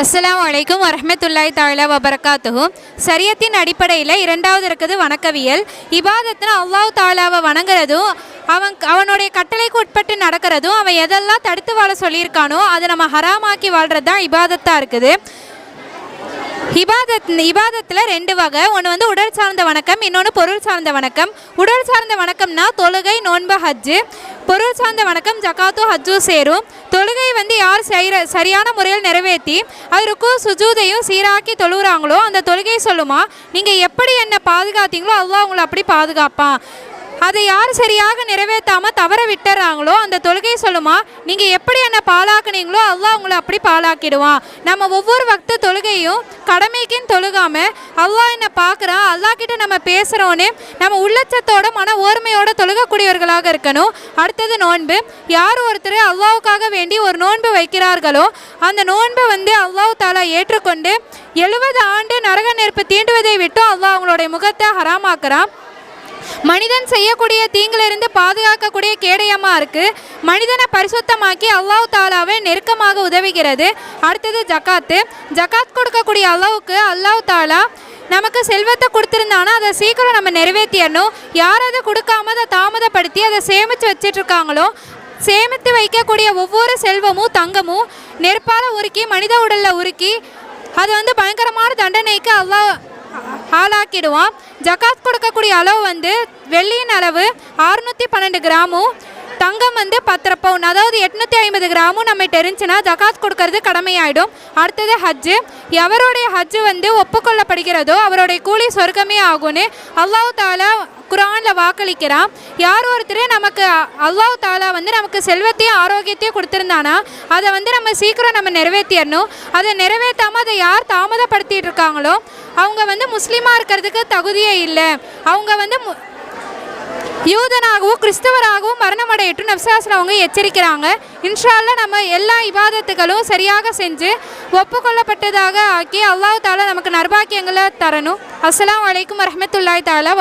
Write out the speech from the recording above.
அஸ்லாம் அலைக்கும் வரமத்துல்லாய் தாழ வபரகாத்துஹு. சரியத்தின் அடிப்படையில் இரண்டாவது இருக்குது வணக்கவியல். இபாதத்தில் அல்லாஹ் தாலாவை வணங்குறதும் அவன் அவனுடைய கட்டளைக்கு உட்பட்டு நடக்கிறதும் அவன் எதெல்லாம் தடுத்து வாழ சொல்லியிருக்கானோ அதை நம்ம ஹராமாக்கி வாழ்கிறது தான் இபாதத்தாக இருக்குது. இபாதத் இபாதத்தில் ரெண்டு வகை. ஒன்று வந்து உடல் சார்ந்த வணக்கம் இன்னொன்று பொருள் சார்ந்த வணக்கம். உடல் சார்ந்த வணக்கம்னா தொழுகை நோன்பு ஹஜ்ஜு. பொருள் சார்ந்த வணக்கம் ஜகாத்து ஹஜ்ஜு சேரும். தொழுகை வந்து யார் செய்கிற சரியான முறையில் நிறைவேற்றி அவருக்கும் சுஜூதையும் சீராக்கி தொழுகிறாங்களோ அந்த தொழுகை சொல்லுமா நீங்கள் எப்படி என்னை பாதுகாத்தீங்களோ அல்லாஹ் உங்களை அப்படி பாதுகாப்பான். அதை யார் சரியாக நிறைவேற்றாம தவற விட்டுறாங்களோ அந்த தொழுகை சொல்லுமா நீங்க எப்படி என்ன பாலாக்குனீங்களோ அல்லாஹ் உங்களை அப்படி பாலாக்கிடுவான் நம்ம ஒவ்வொரு வக்த தொழுகையும் கடமைக்குன்னு தொழுகாம அல்லாஹ் என்ன பார்க்குறான் அல்லாஹ் கிட்ட நம்ம பேசுகிறோன்னு நம்ம உள்ளச்சத்தோட மன ஓர்மையோட தொழுகக்கூடியவர்களாக இருக்கணும். அடுத்தது நோன்பு. யார் ஒருத்தர் அல்லாவுக்காக வேண்டி ஒரு நோன்பு வைக்கிறார்களோ அந்த நோன்பை வந்து அல்லாஹ் தாலா ஏற்றுக்கொண்டு எழுபது ஆண்டு நரக நெருப்பு தீண்டுவதை விட்டும் அல்லாஹ் அவங்களுடைய முகத்தை ஹராமாக்குறான். மனிதன் செய்யக்கூடிய தீங்கிலிருந்து பாதுகாக்கக்கூடிய கேடயமாக இருக்குது மனிதனை பரிசுத்தமாக்கி அல்லாஹ் தாலாவை நெருக்கமாக உதவுகிறது. அடுத்தது ஜக்காத்து. ஜக்காத் கொடுக்கக்கூடிய அளவுக்கு அல்லாஹ் தாலா நமக்கு செல்வத்தை கொடுத்துருந்தானா அதை சீக்கிரம் நம்ம நிறைவேற்றிடணும். யார் அதை கொடுக்காம அதை தாமதப்படுத்தி அதை சேமித்து வச்சிட்டு இருக்காங்களோ சேமித்து வைக்கக்கூடிய ஒவ்வொரு செல்வமும் தங்கமும் நெருப்பால் உருக்கி மனித உடலில் உருக்கி அது வந்து பயங்கரமான தண்டனைக்கு அல்லாஹ் ஆளாக்கிடுவான். ஜகாத் கொடுக்கக்கூடிய அளவு வந்து வெள்ளியின் அளவு அறுநூற்றி பன்னெண்டு கிராமும் தங்கம் வந்து பத்தரை பவுன் அதாவது எட்நூற்றி ஐம்பது கிராமும் நம்ம தெரிஞ்சுன்னா ஜகாத் கொடுக்கறது கடமையாயிடும். அடுத்தது ஹஜ்ஜு. எவருடைய ஹஜ்ஜு வந்து ஒப்புக்கொள்ளப்படுகிறதோ அவருடைய கூலி சொர்க்கமே ஆகும்னு அல்லாஹ் தாலா குரானில் வாக்களிக்கிறான். யார் ஒருத்தர் நமக்கு அல்லாஹ் தாலா வந்து நமக்கு செல்வத்தையும் ஆரோக்கியத்தையும் கொடுத்துருந்தானா அதை வந்து நம்ம சீக்கிரம் நம்ம நிறைவேற்றிடணும் அதை நிறைவேற்றாமல் அதை யார் தாமதப்படுத்திட்டு இருக்காங்களோ அவங்க வந்து முஸ்லீமாக இருக்கிறதுக்கு தகுதியே இல்லை. அவங்க வந்து மு- யூதனாகவும் கிறிஸ்தவராகவும் மரணமடையிட்டு நப்சாஸ்ல அவங்க எச்சரிக்கிறாங்க. இன்ஷால்ல நம்ம எல்லா இபாதத்துகளும் சரியாக செஞ்சு ஒப்புக்கொள்ளப்பட்டதாக ஆக்கி அல்லாஹ் தாலா நமக்கு நர்பாக்கியங்களை தரணும். அஸ்லாம் அலைக்கும் வரஹ்மத்துல்லாஹி தாலா